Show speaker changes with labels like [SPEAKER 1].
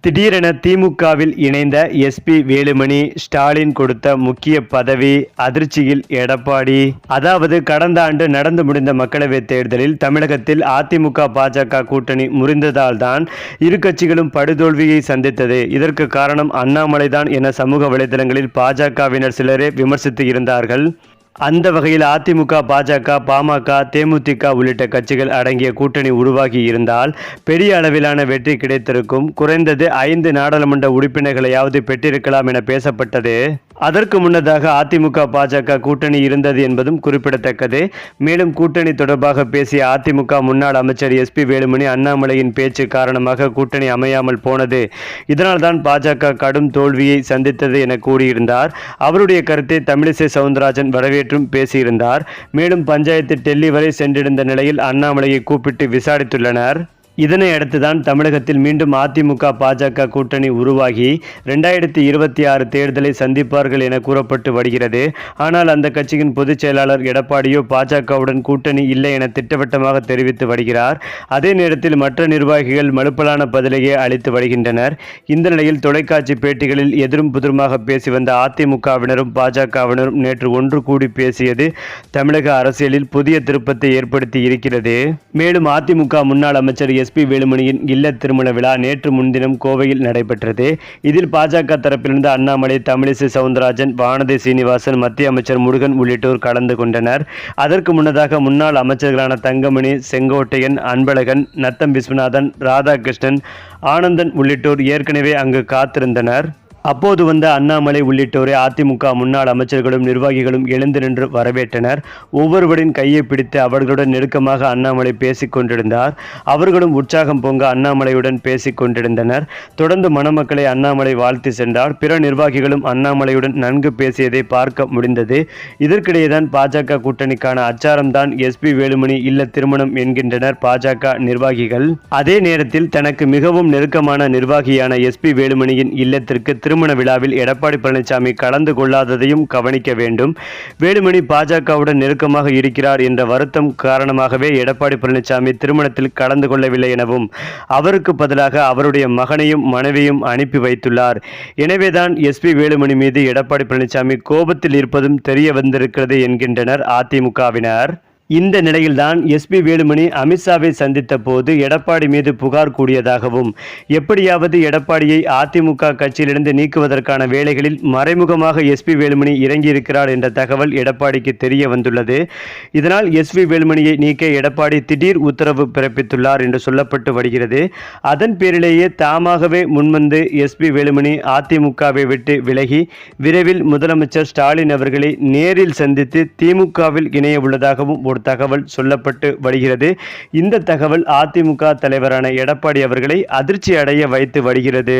[SPEAKER 1] திடீரென திமுகவில் இணைந்த எஸ்பி வேலுமணி ஸ்டாலின் கொடுத்த முக்கிய பதவி அதிர்ச்சியில் எடப்பாடி. அதாவது கடந்த ஆண்டு நடந்து முடிந்த மக்களவைத் தேர்தலில் தமிழகத்தில் அதிமுக பாஜக கூட்டணி முறிந்ததால்தான் இரு கட்சிகளும் படுதோல்வியை சந்தித்தது. இதற்கு காரணம் அண்ணாமலைதான் என சமூக வலைதளங்களில் பாஜகவினர் சிலரே விமர்சித்து இருந்தார்கள். அந்த வகையில் அதிமுக பாஜக பாமக தேமுதிக உள்ளிட்ட கட்சிகள் அடங்கிய கூட்டணி உருவாகி இருந்தால் பெரிய அளவிலான வெற்றி கிடைத்திருக்கும். குறைந்தது ஐந்து நாடாளுமன்ற உறுப்பினர்களையாவது பெற்றிருக்கலாம் என பேசப்பட்டது. அதற்கு முன்னதாக அதிமுக பாஜக கூட்டணி இருந்தது என்பதும் குறிப்பிடத்தக்கது. மேலும் கூட்டணி தொடர்பாக பேசிய அதிமுக முன்னாள் அமைச்சர் எஸ்பி வேலுமணி அண்ணாமலையின் பேச்சு காரணமாக கூட்டணி அமையாமல் போனது. இதனால்தான் பாஜக கடும் தோல்வியை சந்தித்தது என கூறியிருந்தார். அவருடைய கருத்தை தமிழிசை சவுந்தரராஜன் வரவேற்றும் பேசியிருந்தார். மேலும் பஞ்சாயத்து டெல்லி வரை சென்றிருந்த நிலையில் அண்ணாமலையை கூப்பிட்டு விசாரித்துள்ளனர். இதனை அடுத்துதான் தமிழகத்தில் மீண்டும் அதிமுக பாஜக கூட்டணி உருவாகி ரெண்டாயிரத்தி இருபத்தி ஆறு தேர்தலை சந்திப்பார்கள் என கூறப்பட்டு வருகிறது. ஆனால் அந்த கட்சியின் பொதுச் செயலாளர் எடப்பாடியோ பாஜகவுடன் கூட்டணி இல்லை என திட்டவட்டமாக தெரிவித்து வருகிறார். அதே நேரத்தில் மற்ற நிர்வாகிகள் மலுப்பலான பதிலையே அளித்து வருகின்றனர். இந்த நிலையில் தொலைக்காட்சி பேட்டிகளில் எதிரும் புதிருமாக பேசி வந்த அதிமுகவினரும் பாஜகவினரும் நேற்று ஒன்று கூடி பேசியது தமிழக அரசியலில் புதிய திருப்பத்தை ஏற்படுத்தி இருக்கிறது. மேலும் அதிமுக முன்னாள் அமைச்சர் எஸ். எஸ்பி வேலுமணியின் இல்ல திருமண விழா நேற்று முன்தினம் கோவையில் நடைபெற்றது. இதில் பாஜக தரப்பிலிருந்து அண்ணாமலை தமிழிசை சவுந்தரராஜன் வானதி சீனிவாசன் மத்திய அமைச்சர் முருகன் உள்ளிட்டோர் கலந்து கொண்டனர். அதற்கு முன்னதாக முன்னாள் அமைச்சர்களான தங்கமணி செங்கோட்டையன் அன்பழகன் நத்தம் விஸ்வநாதன் ராதாகிருஷ்ணன் ஆனந்தன் உள்ளிட்டோர் ஏற்கனவே அங்கு காத்திருந்தனர். அப்போது வந்த அண்ணாமலை உள்ளிட்டோரை அதிமுக முன்னாள் அமைச்சர்களும் நிர்வாகிகளும் எழுந்து நின்று வரவேற்றனர். ஒவ்வொருவரின் கையை பிடித்து அவர்களுடன் நெருக்கமாக அண்ணாமலை பேசிக் கொண்டிருந்தார். அவர்களும் உற்சாகம் பொங்க அண்ணாமலையுடன் பேசிக் கொண்டிருந்தனர். தொடர்ந்து மணமக்களை அண்ணாமலை வாழ்த்தி சென்றார். பிற நிர்வாகிகளும் அண்ணாமலையுடன் நன்கு பேசியதை பார்க்க முடிந்தது. இதற்கிடையேதான் பாஜக கூட்டணிக்கான அச்சாரம்தான் எஸ்பி வேலுமணி இல்ல திருமணம் என்கின்றனர் பாஜக நிர்வாகிகள். அதே நேரத்தில் தனக்கு மிகவும் நெருக்கமான நிர்வாகியான எஸ்பி வேலுமணியின் இல்லத்திற்கு திருமண விழாவில் எடப்பாடி பழனிசாமி கலந்து கொள்ளாததையும் கவனிக்க வேண்டும். வேலுமணி பாஜகவுடன் நெருக்கமாக இருக்கிறார் என்ற வருத்தம் காரணமாகவே எடப்பாடி பழனிசாமி திருமணத்தில் கலந்து கொள்ளவில்லை எனவும் அவருக்கு பதிலாக அவருடைய மகனையும் மனைவியும் அனுப்பி வைத்துள்ளார். எனவேதான் எஸ்பி வேலுமணி மீது எடப்பாடி பழனிசாமி கோபத்தில் இருப்பதும் தெரிய வந்திருக்கிறது என்கின்றனர் அதிமுகவினர். இந்த நிலையில்தான் எஸ்பி வேலுமணி அமித்ஷாவை சந்தித்த போது எடப்பாடி மீது புகார் கூடியதாகவும் எப்படியாவது எடப்பாடியை அதிமுக கட்சியிலிருந்து நீக்குவதற்கான வேலைகளில் மறைமுகமாக எஸ்பி வேலுமணி இறங்கியிருக்கிறார் என்ற தகவல் எடப்பாடிக்கு தெரிய வந்துள்ளது. இதனால் எஸ்பி வேலுமணியை நீக்க எடப்பாடி திடீர் உத்தரவு பிறப்பித்துள்ளார் என்று சொல்லப்பட்டு வருகிறது. அதன் பேரிலேயே தாமாகவே முன்வந்து எஸ்பி வேலுமணி அதிமுகவை விட்டு விலகி விரைவில் முதலமைச்சர் ஸ்டாலின் அவர்களை நேரில் சந்தித்து திமுகவில் இணைய உள்ளதாகவும் ஒரு தகவல் சொல்லப்பட்டு வருகிறது. இந்த தகவல் அதிமுக தலைவரான எடப்பாடி அவர்களை அதிர்ச்சி அடைய வைத்து வருகிறது.